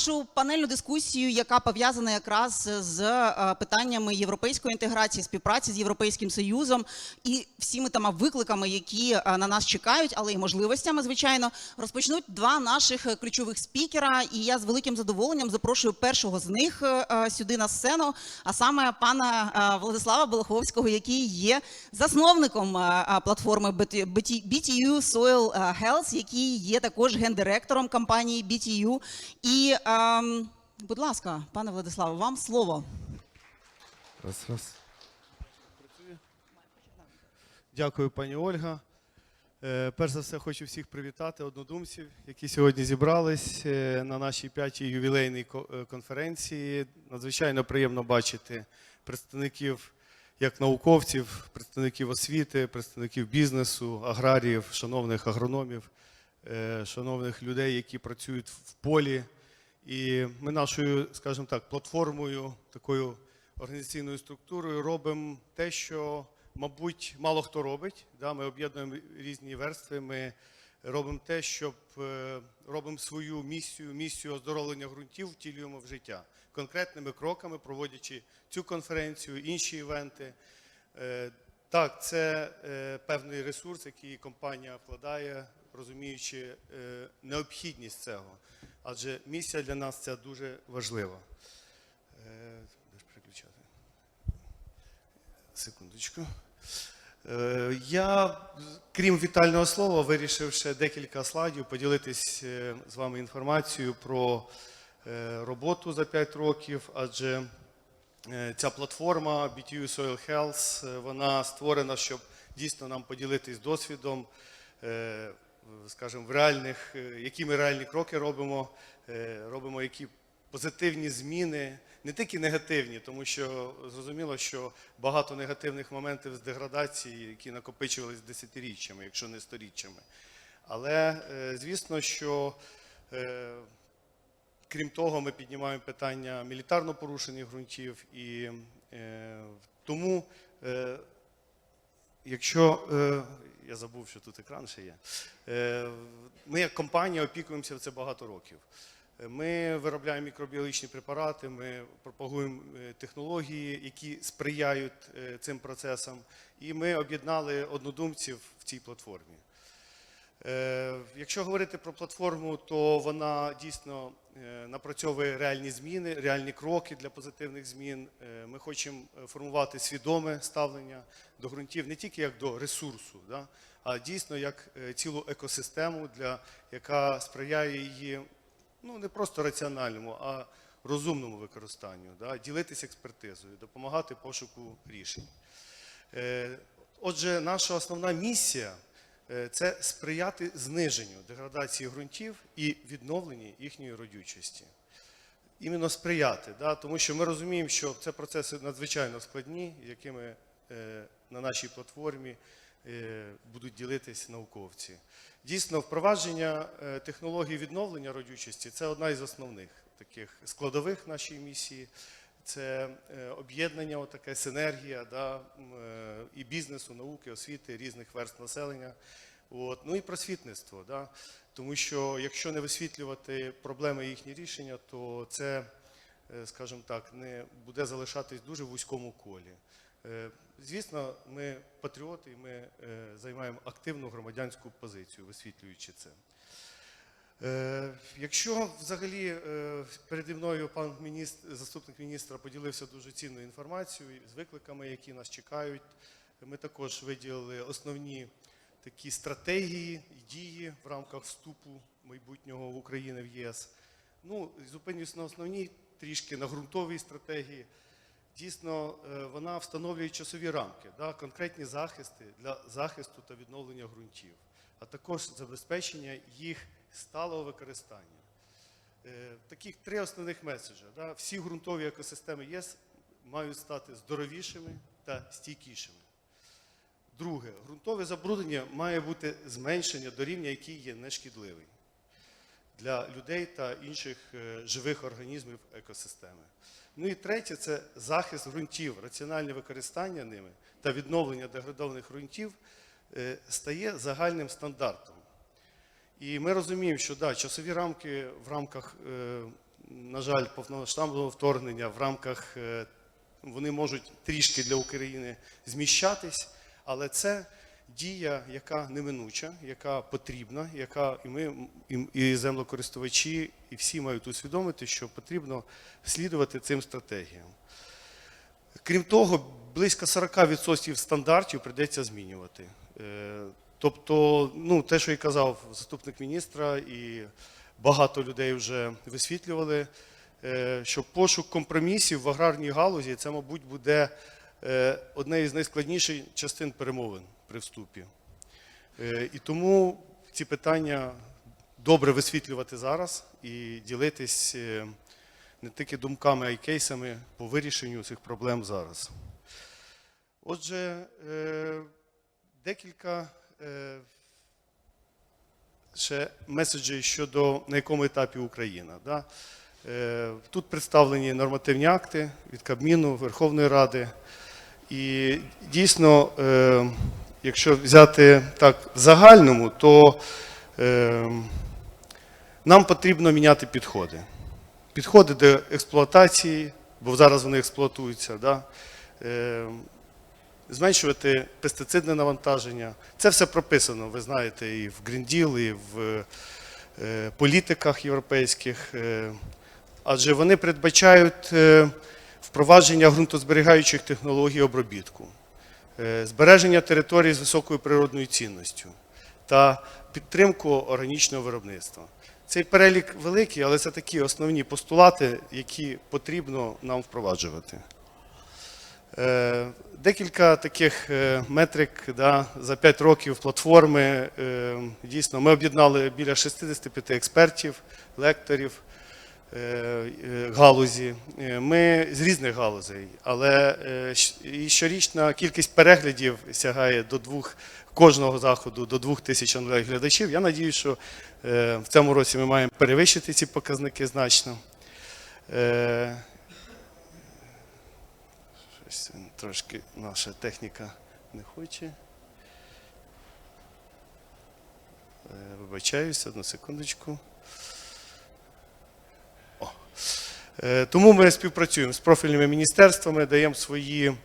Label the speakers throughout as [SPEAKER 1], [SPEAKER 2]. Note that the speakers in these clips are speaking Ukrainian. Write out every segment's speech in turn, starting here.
[SPEAKER 1] нашу панельну дискусію, яка пов'язана якраз з е, питаннями європейської інтеграції, співпраці з Європейським Союзом і всіми там викликами, які е, на нас чекають, але й можливостями, звичайно, розпочнуть два наших е, ключових спікера. І я з великим задоволенням запрошую першого з них сюди на сцену, а саме пана Владислава Болоховського, який є засновником платформи BT- BT- BTU Soil Health, який є також гендиректором компанії BTU. І, ем, будь ласка, пане Владиславе, вам слово.
[SPEAKER 2] Раз, раз. Дякую, пані Ольга. Е, Перш за все, хочу всіх привітати однодумців, які сьогодні зібрались е, на нашій п'ятій ювілейній ко- е, конференції. Надзвичайно приємно бачити представників як науковців, представників освіти, представників бізнесу, аграріїв, шановних агрономів, е, шановних людей, які працюють в полі. І ми нашою, скажімо так, платформою, такою організаційною структурою робимо те, що, мабуть, мало хто робить. Да? Ми об'єднуємо різні верстви. Ми робимо те, щоб е, робимо свою місію, місію оздоровлення ґрунтів, втілюємо в життя конкретними кроками, проводячи цю конференцію, інші івенти. Е, Так, це е, певний ресурс, який компанія вкладає, розуміючи необхідність цього. Адже місія для нас ця дуже важлива. Е, переключати? Секундочку. Е, Я, крім вітального слова, вирішив ще декілька слайдів поділитись е, з вами інформацією про роботу за 5 років, адже ця платформа BTU Soil Health, вона створена, щоб дійсно нам поділитись досвідом, скажімо, в реальних, е, які ми реальні кроки робимо, е, робимо які позитивні зміни, не тільки негативні, тому що зрозуміло, що багато негативних моментів з деградації, які накопичувалися десятиріччями, якщо не сторіччями. Але е, звісно, що крім того, ми піднімаємо питання мілітарно порушених ґрунтів, і тому, якщо я забув, що тут екран ще є, е, ми як компанія опікуємося в це багато років. Е, Ми виробляємо мікробіологічні препарати, ми пропагуємо е, технології, які сприяють цим процесам, і ми об'єднали однодумців в цій платформі. Е, Якщо говорити про платформу, то вона дійсно е, напрацьовує реальні зміни, реальні кроки для позитивних змін. Е, Ми хочемо формувати свідоме ставлення до ґрунтів не тільки як до ресурсу, а дійсно як цілу екосистему, для, яка сприяє її ну, не просто раціональному, а розумному використанню, да, ділитися експертизою, допомагати пошуку рішень. Отже, наша основна місія це сприяти зниженню деградації ґрунтів і відновленні їхньої родючості. Іменно сприяти, да? тому що ми розуміємо, що це процеси надзвичайно складні, якими е, на нашій платформі е, будуть ділитись науковці. Дійсно, впровадження е, технологій відновлення родючості це одна із основних таких складових нашої місії. Це е, об'єднання, отаке синергія да, е, і бізнесу, науки, освіти, різних верст населення. От. Ну і просвітництво. Да? Тому що якщо не висвітлювати проблеми і їхні рішення, то це, е, скажімо так, не буде залишатись в дуже вузькому колі. Звісно, ми патріоти, і ми займаємо активну громадянську позицію, висвітлюючи це. Е, Якщо взагалі е, переді мною пан міністр, заступник міністра поділився дуже цінною інформацією з викликами, які нас чекають, ми також виділили основні такі стратегії і дії в рамках вступу майбутнього України в ЄС. Ну, зупинюсь на основній, трішки на ґрунтовій стратегії. Дійсно, е, вона встановлює часові рамки, да, конкретні захисти для захисту та відновлення ґрунтів, а також забезпечення їх сталого використання. Е, Таких три основних меседжі. Да. Всі ґрунтові екосистеми ЄС мають стати здоровішими та стійкішими. Друге, ґрунтове забруднення має бути зменшення до рівня, який є нешкідливий для людей та інших е, живих організмів екосистеми. Ну і третє це захист ґрунтів, раціональне використання ними та відновлення деградованих ґрунтів е, стає загальним стандартом. І ми розуміємо, що да, часові рамки в рамках е, на жаль, повномасштабного вторгнення в рамках е, вони можуть трішки для України зміщатись, але це дія, яка неминуча, яка потрібна, яка і ми, і, землекористувачі, і всі мають усвідомити, що потрібно слідувати цим стратегіям. Крім того, близько 40% стандартів прийдеться змінювати. Тобто, ну, те, що і казав заступник міністра, і багато людей вже висвітлювали, е, що пошук компромісів в аграрній галузі це, мабуть, буде е, одне із найскладніших частин перемовин при вступі. Е, І тому ці питання добре висвітлювати зараз і ділитись не тільки думками, а й кейсами по вирішенню цих проблем зараз. Отже, декілька ще меседжів щодо на якому етапі Україна. Да? Е, Тут представлені нормативні акти від Кабміну, Верховної Ради. І дійсно, е, якщо взяти так в загальному, то е, нам потрібно міняти підходи. Підходи до експлуатації, бо зараз вони експлуатуються, да? Зменшувати пестицидне навантаження. Це все прописано, ви знаєте, і в Deal, і в е, політиках європейських. Е, адже вони передбачають е, впровадження ґрунтозберігаючих технологій обробітку, збереження територій з високою природною цінністю та підтримку органічного виробництва. Цей перелік великий, але це такі основні постулати, які потрібно нам впроваджувати. Е, Декілька таких е, метрик да, за 5 років платформи. Е, Дійсно, ми об'єднали біля 65 експертів, лекторів галузі. Ми з різних галузей, але щорічна кількість переглядів сягає до двох кожного заходу до двох тисяч онлайн-глядачів. Я надію, що в цьому році ми маємо перевищити ці показники значно. Щось трошки наша техніка не хоче. Е, Вибачаюся, одну секундочку. О. Е, Тому ми співпрацюємо з профільними міністерствами, даємо свої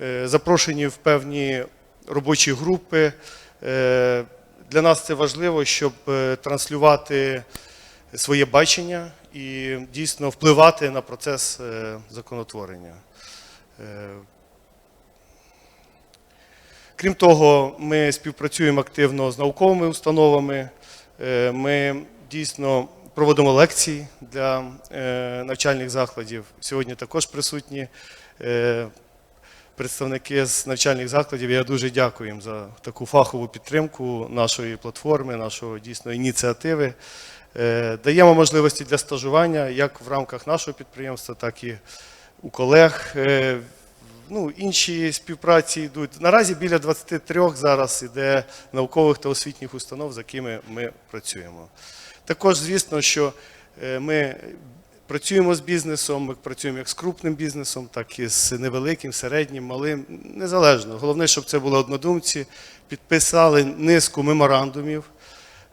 [SPEAKER 2] е, запрошені в певні робочі групи. Для нас це важливо, щоб транслювати своє бачення і дійсно впливати на процес законотворення. Е, Крім того, ми співпрацюємо активно з науковими установами. Е, Ми дійсно проводимо лекції для е, навчальних закладів. Сьогодні також присутні представники з навчальних закладів. Я дуже дякую їм за таку фахову підтримку нашої платформи, нашої дійсно ініціативи. Даємо можливості для стажування як в рамках нашого підприємства, так і у колег. Е, Ну, інші співпраці йдуть. Наразі біля 23 зараз іде наукових та освітніх установ, з якими ми працюємо. Також, звісно, що е, ми працюємо з бізнесом, ми працюємо як з крупним бізнесом, так і з невеликим, середнім, малим, незалежно. Головне, щоб це були однодумці, підписали низку меморандумів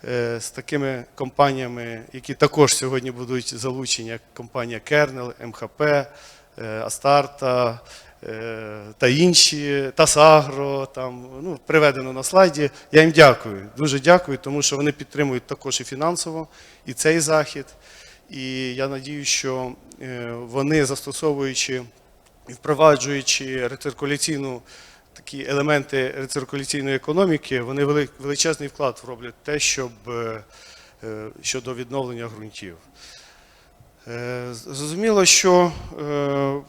[SPEAKER 2] е, з такими компаніями, які також сьогодні будуть залучені, як компанія Кернел, МХП, Астарта е, та інші, Тасагро, там ну, приведено на слайді. Я їм дякую, дуже дякую, тому що вони підтримують також і фінансово, і цей захід. І я надію, що е, вони, застосовуючи і впроваджуючи рециркуляційну такі елементи рециркуляційної економіки, вони величезний вклад роблять те, щоб е, е, щодо відновлення ґрунтів. Е, Зрозуміло, що е,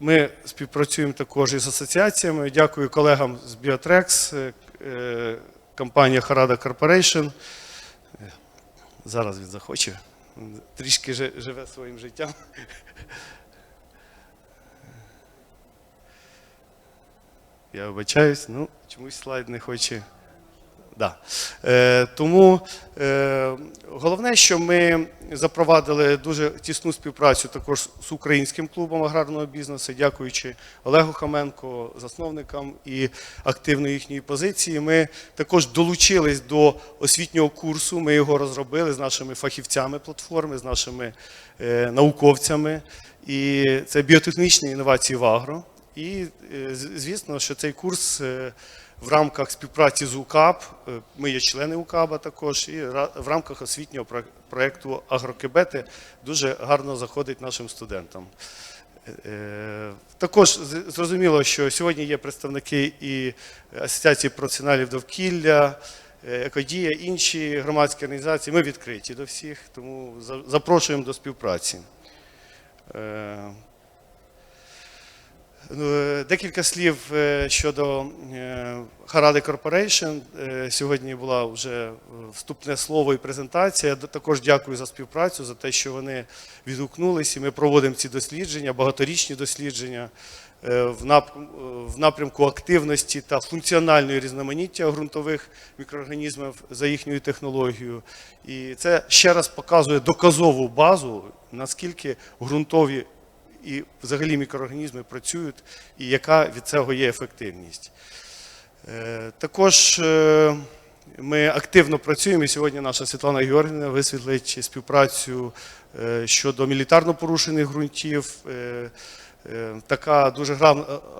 [SPEAKER 2] ми співпрацюємо також із асоціаціями. Дякую колегам з Біотрекс, е, компанія Harada Corporation. Зараз він захоче. Трішки живе своїм життям. Я вибачаюсь, ну чомусь слайд не хоче Да. Е, тому е, головне, що ми запровадили дуже тісну співпрацю також з українським клубом аграрного бізнесу, дякуючи Олегу Хаменко, засновникам і активної їхньої позиції. Ми також долучились до освітнього курсу. Ми його розробили з нашими фахівцями платформи, з нашими е, науковцями. І це біотехнічні інновації в агро. І е, звісно, що цей курс е, в рамках співпраці з УКАБ, е, ми є члени УКАБа також, і в рамках освітнього про- проєкту Агрокебети дуже гарно заходить нашим студентам. Е, Також зрозуміло, що сьогодні є представники і Асоціації професіоналів довкілля, е, екодія, інші громадські організації. Ми відкриті до всіх, тому за- запрошуємо до співпраці. Е, Ну, Декілька слів е, щодо е, Харади. Е, Сьогодні була вже е, вступне слово і презентація. Також дякую за співпрацю, за те, що вони відгукнулися. Ми проводимо ці дослідження, багаторічні дослідження е, в напрямку активності та функціональної різноманіття ґрунтових мікроорганізмів за їхньою технологією. І це ще раз показує доказову базу, наскільки ґрунтові і взагалі мікроорганізми працюють, і яка від цього є ефективність. Е, Також е, ми активно працюємо, і сьогодні наша Світлана Георгіївна висвітлить співпрацю е, щодо мілітарно порушених ґрунтів. Така дуже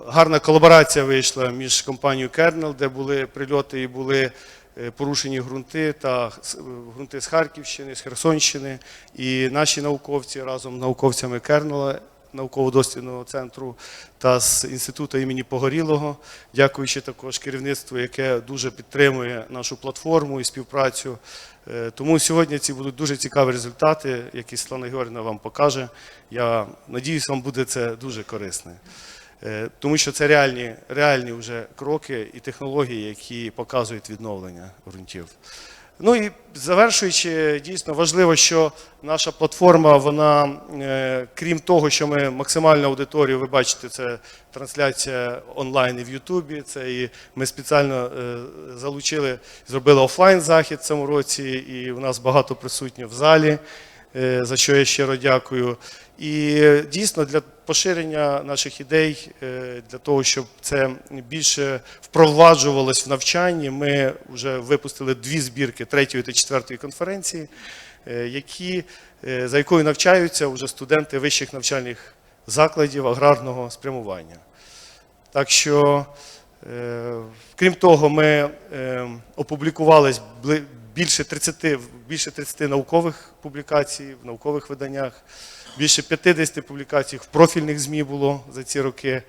[SPEAKER 2] гарна колаборація вийшла між компанією Кернел, де були прильоти і були порушені ґрунти та ґрунти з Харківщини, з Херсонщини. І наші науковці разом з науковцями Кернела науково-дослідного центру та з інституту імені Погорілого, дякуючи також керівництву, яке дуже підтримує нашу платформу і співпрацю. Е, Тому сьогодні ці будуть дуже цікаві результати, які Світлана Георгіївна вам покаже. Я надіюсь, вам буде це дуже корисне. Е, Тому що це реальні, реальні вже кроки і технології, які показують відновлення ґрунтів. Ну і завершуючи, дійсно важливо, що наша платформа, вона, е, крім того, що ми максимальну аудиторію, ви бачите, це трансляція онлайн і в Ютубі. Це і ми спеціально е, залучили, зробили офлайн захід в цьому році, і у нас багато присутніх в залі, за що я щиро дякую. І е, дійсно для поширення наших ідей, е, для того, щоб це більше впроваджувалось в навчанні, ми вже випустили дві збірки третьої та четвертої конференції, е, які, е, за якою навчаються вже студенти вищих навчальних закладів аграрного спрямування. Так що, е, крім того, ми е, опублікували більше 30, більше 30 наукових публікацій в наукових виданнях, більше 50 публікацій в профільних ЗМІ було за ці роки.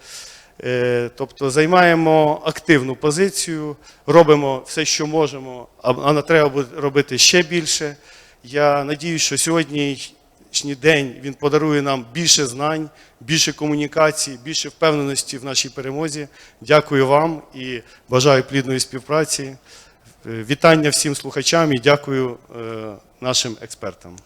[SPEAKER 2] Е, Тобто займаємо активну позицію, робимо все, що можемо, а не треба буде робити ще більше. Я надіюсь, що сьогоднішній день він подарує нам більше знань, більше комунікацій, більше впевненості в нашій перемозі. Дякую вам і бажаю плідної співпраці. Е, вітання всім слухачам і дякую е, нашим експертам.